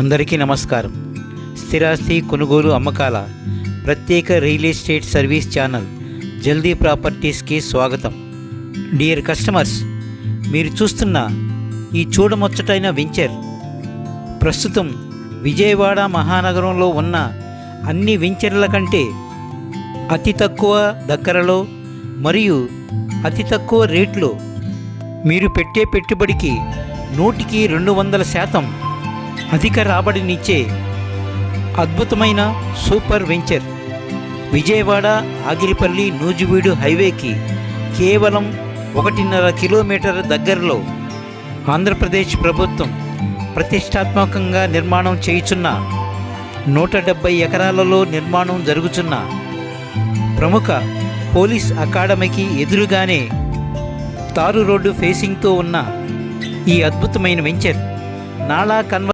అందరికీ నమస్కారం. స్థిరాస్తి కొనుగోలు అమ్మకాల ప్రత్యేక రియల్ ఎస్టేట్ సర్వీస్ ఛానల్ జల్దీ ప్రాపర్టీస్కి స్వాగతం. డియర్ కస్టమర్స్ మీరు చూస్తున్న ఈ చూడముచ్చటైన వెంచర్ ప్రస్తుతం విజయవాడ మహానగరంలో ఉన్న అన్ని వెంచర్ల కంటే అతి తక్కువ దగ్గరలో మరియు అతి తక్కువ రేట్లో మీరు పెట్టే పెట్టుబడికి నూటికి రెండు వందల శాతం అధిక రాబడినిచ్చే అద్భుతమైన సూపర్ వెంచర్. విజయవాడ ఆగిరిపల్లి నూజివీడు హైవేకి కేవలం ఒకటిన్నర కిలోమీటర్ దగ్గరలో ఆంధ్రప్రదేశ్ ప్రభుత్వం ప్రతిష్టాత్మకంగా నిర్మాణం చేయుచున్న నూట డెబ్బై ఎకరాలలో నిర్మాణం జరుగుతున్న ప్రముఖ పోలీస్ అకాడమీకి ఎదురుగానే తారు రోడ్డు ఫేసింగ్తో ఉన్న ఈ అద్భుతమైన వెంచర్ నాలా కన్వ